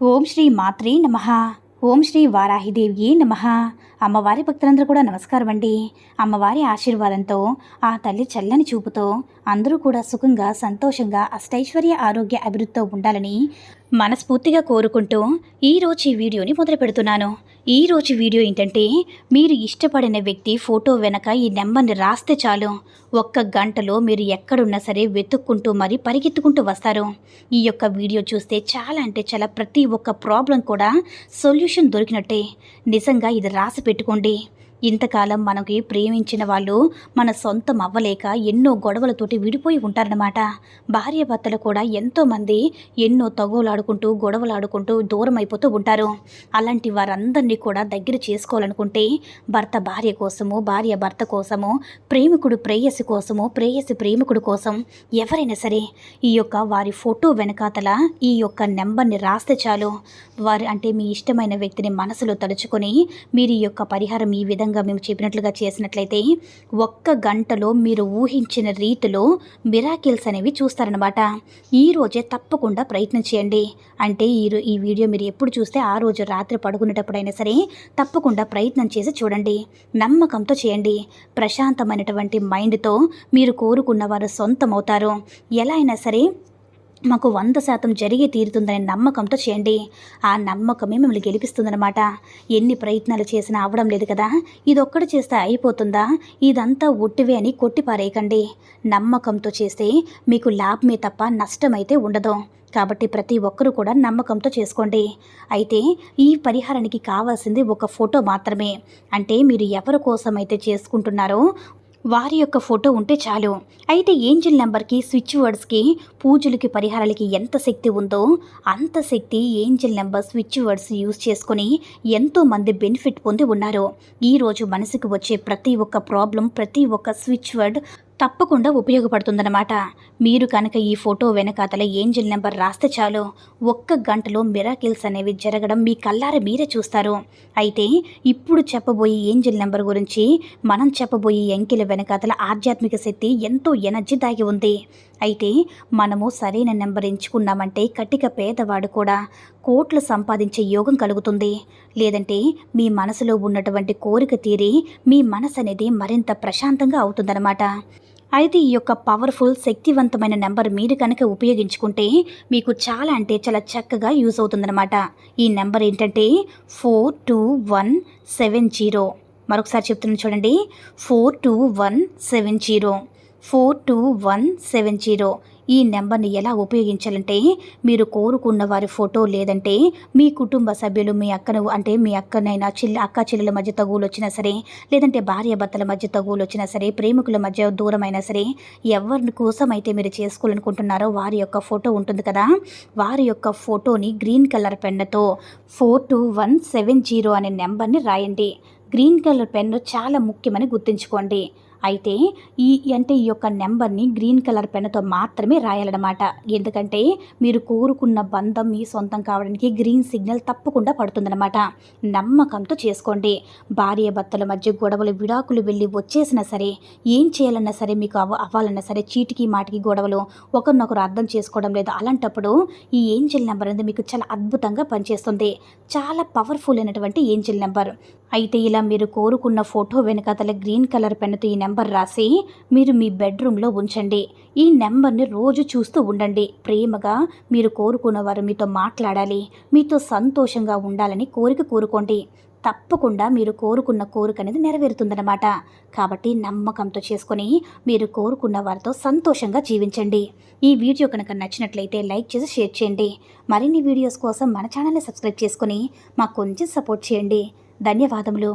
ఓం శ్రీ మాత్రే నమ. ఓం శ్రీ వారాహిదేవి నమ. అమ్మవారి భక్తులందరూ కూడా నమస్కారం అండి అమ్మవారి ఆశీర్వాదంతో ఆ తల్లి చల్లని చూపుతో అందరూ కూడా సుఖంగా సంతోషంగా అష్టైశ్వర్య ఆరోగ్య అభివృద్ధితో ఉండాలని మనస్ఫూర్తిగా కోరుకుంటూ ఈరోజు ఈ వీడియోని మొదలు పెడుతున్నాను. ఈరోజు వీడియో ఏంటంటే మీరు ఇష్టపడిన వ్యక్తి ఫోటో వెనక ఈ నెంబర్ని రాస్తే చాలు. ఒక్క గంటలో మీరు ఎక్కడున్నా సరే వెతుక్కుంటూ మరి పరిగెత్తుకుంటూ వస్తారు. ఈ యొక్క వీడియో చూస్తే చాలా అంటే చాలా ప్రతి ఒక్క ప్రాబ్లం కూడా సొల్యూషన్ దొరికినట్టే. నిజంగా ఇది రాసి పెట్టుకోండి. ఇంతకాలం మనకి ప్రేమించిన వాళ్ళు మన సొంతం అవ్వలేక ఎన్నో గొడవలతోటి విడిపోయి ఉంటారన్నమాట. భార్య భర్తలు కూడా ఎంతోమంది ఎన్నో తగోలాడుకుంటూ గొడవలాడుకుంటూ దూరం అయిపోతూ ఉంటారు. అలాంటి వారందరినీ కూడా దగ్గర చేసుకోవాలనుకుంటే భర్త భార్య కోసము భార్య భర్త కోసము ప్రేమికుడు ప్రేయసి కోసము ప్రేయసి ప్రేమికుడు కోసం ఎవరైనా సరే ఈ యొక్క వారి ఫోటో వెనకాతల ఈ యొక్క నెంబర్ని రాస్తే చాలు. వారు అంటే మీ ఇష్టమైన వ్యక్తిని మనసులో తలుచుకొని మీరు ఈ యొక్క పరిహారం ఈ విధంగా విధంగా మేము చెప్పినట్లుగా చేసినట్లయితే ఒక్క గంటలో మీరు ఊహించిన రీతిలో మిరాకిల్స్ అనేవి చూస్తారనమాట ఈ రోజే తప్పకుండా ప్రయత్నం చేయండి. అంటే ఈ ఈ వీడియో మీరు ఎప్పుడు చూస్తే ఆ రోజు రాత్రి పడుకునేటప్పుడైనా సరే తప్పకుండా ప్రయత్నం చేసి చూడండి. నమ్మకంతో చేయండి. ప్రశాంతమైనటువంటి మైండ్తో మీరు కోరుకున్న వారు సొంతం అవుతారు ఎలా అయినా సరే మాకు వంద శాతం జరిగి తీరుతుందనే నమ్మకంతో చేయండి. ఆ నమ్మకమే మిమ్మల్ని గెలిపిస్తుందన్నమాట. ఎన్ని ప్రయత్నాలు చేసినా అవడం లేదు కదా. ఇది ఒక్కటి చేస్తే అయిపోతుందా? ఇదంతా ఒట్టివే అని కొట్టిపారేయకండి. నమ్మకంతో చేస్తే మీకు లాభమే తప్ప నష్టమైతే ఉండదు. కాబట్టి ప్రతి ఒక్కరూ కూడా నమ్మకంతో చేసుకోండి. అయితే ఈ పరిహారానికి కావాల్సింది ఒక ఫోటో మాత్రమే. అంటే మీరు ఎవరి కోసం అయితే చేసుకుంటున్నారో వారి యొక్క ఫోటో ఉంటే చాలు. అయితే ఏంజిల్ నెంబర్కి స్విచ్ వర్డ్స్కి పూజలకి పరిహారాలకి ఎంత శక్తి ఉందో అంత శక్తి angel number switch words use చేసుకొని ఎంతోమంది బెనిఫిట్ పొంది ఉన్నారు. ఈరోజు మనసుకు వచ్చే ప్రతి ఒక్క ప్రాబ్లం ప్రతి ఒక్క స్విచ్ వర్డ్ తప్పకుండా ఉపయోగపడుతుందన్నమాట. మీరు కనుక ఈ ఫోటో వెనకాతల ఏంజిల్ నెంబర్ రాస్తే చాలు. ఒక్క గంటలో మిరాకిల్స్ అనేవి జరగడం మీ కల్లార మీరే చూస్తారు. అయితే ఇప్పుడు చెప్పబోయే ఏంజిల్ నెంబర్ గురించి మనం చెప్పబోయే ఎంకిల వెనకాతల ఆధ్యాత్మిక శక్తి ఎంతో ఎనర్జీ దాగి ఉంది. అయితే మనము సరైన నెంబర్ ఎంచుకున్నామంటే కటిక పేదవాడు కూడా కోట్లు సంపాదించే యోగం కలుగుతుంది. లేదంటే మీ మనసులో ఉన్నటువంటి కోరిక తీరి మీ మనసు అనేది మరింత ప్రశాంతంగా అవుతుందన్నమాట. అయితే ఈ యొక్క పవర్ఫుల్ శక్తివంతమైన నెంబర్ మీరు కనుక ఉపయోగించుకుంటే మీకు చాలా అంటే చాలా చక్కగా యూజ్ అవుతుందన్నమాట. ఈ నెంబర్ ఏంటంటే four two one seven zero మరొకసారి చెప్తున్నాను చూడండి. Four two one seven zero four two one seven zero ఈ నెంబర్ని ఎలా ఉపయోగించాలంటే మీరు కోరుకున్న వారి ఫోటో లేదంటే మీ కుటుంబ సభ్యులు మీ అక్కను అంటే మీ అక్కనైనా చిల్ల అక్క చెల్లెల మధ్య తగువులు వచ్చినా సరే లేదంటే భార్య భర్తల మధ్య తగువులు వచ్చినా సరే ప్రేమికుల మధ్య దూరమైనా సరే ఎవరి కోసం అయితే మీరు చేసుకోవాలనుకుంటున్నారో వారి యొక్క ఫోటో ఉంటుంది కదా వారి యొక్క ఫోటోని గ్రీన్ కలర్ పెన్నుతో four two one seven zero అనే నెంబర్ని రాయండి. గ్రీన్ కలర్ పెన్ను చాలా ముఖ్యమని గుర్తుంచుకోండి. అయితే ఈ అంటే ఈ యొక్క నెంబర్ని గ్రీన్ కలర్ పెన్నుతో మాత్రమే రాయాలన్నమాట. ఎందుకంటే మీరు కోరుకున్న బంధం మీ సొంతం కావడానికి గ్రీన్ సిగ్నల్ తప్పకుండా పడుతుందన్నమాట. నమ్మకంతో చేసుకోండి. భార్య భర్తల మధ్య గొడవలు విడాకులు వెళ్ళి వచ్చేసినా సరే ఏం చేయాలన్నా సరే మీకు అవ అవ్వాలన్నా సరే చీటికి మాటికి గొడవలు ఒకరినొకరు అర్థం చేసుకోవడం లేదు. అలాంటప్పుడు ఈ ఏంజిల్ నెంబర్ అనేది మీకు చాలా అద్భుతంగా పనిచేస్తుంది. చాలా పవర్ఫుల్ అయినటువంటి ఏంజిల్ నెంబర్. అయితే ఇలా మీరు కోరుకున్న ఫోటో వెనకాతల గ్రీన్ కలర్ పెన్నుతో ఈ నెంబర్ రాసి మీరు మీ బెడ్రూమ్లో ఉంచండి. ఈ నెంబర్ని రోజు చూస్తూ ఉండండి. ప్రేమగా మీరు కోరుకున్న వారు మీతో మాట్లాడాలి. మీతో సంతోషంగా ఉండాలని కోరిక కోరుకోండి. తప్పకుండా మీరు కోరుకున్న కోరిక అనేది నెరవేరుతుందన్నమాట. కాబట్టి నమ్మకంతో చేసుకొని మీరు కోరుకున్న వారితో సంతోషంగా జీవించండి. ఈ వీడియో కనుక నచ్చినట్లయితే లైక్ చేసి షేర్ చేయండి. మరిన్ని వీడియోస్ కోసం మన ఛానల్ని సబ్స్క్రైబ్ చేసుకుని మాకు కొంచెం సపోర్ట్ చేయండి. ధన్యవాదములు.